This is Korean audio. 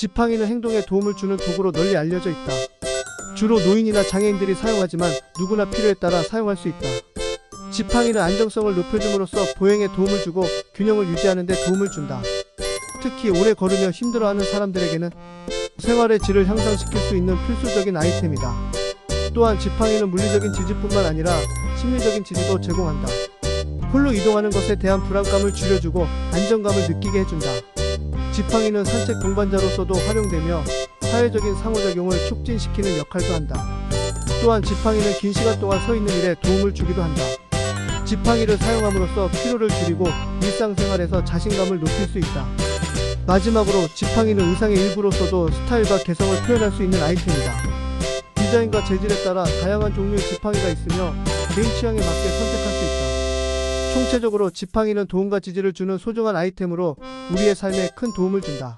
지팡이는 행동에 도움을 주는 도구로 널리 알려져 있다. 주로 노인이나 장애인들이 사용하지만 누구나 필요에 따라 사용할 수 있다. 지팡이는 안정성을 높여줌으로써 보행에 도움을 주고 균형을 유지하는 데 도움을 준다. 특히 오래 걸으며 힘들어하는 사람들에게는 생활의 질을 향상시킬 수 있는 필수적인 아이템이다. 또한 지팡이는 물리적인 지지뿐만 아니라 심리적인 지지도 제공한다. 홀로 이동하는 것에 대한 불안감을 줄여주고 안정감을 느끼게 해준다. 지팡이는 산책 동반자로서도 활용되며 사회적인 상호작용을 촉진시키는 역할도 한다. 또한 지팡이는 긴 시간 동안 서 있는 일에 도움을 주기도 한다. 지팡이를 사용함으로써 피로를 줄이고 일상생활에서 자신감을 높일 수 있다. 마지막으로 지팡이는 의상의 일부로서도 스타일과 개성을 표현할 수 있는 아이템이다. 디자인과 재질에 따라 다양한 종류의 지팡이가 있으며 개인 취향에 맞게 선택할 수. 총체적으로 지팡이는 도움과 지지를 주는 소중한 아이템으로 우리의 삶에 큰 도움을 준다.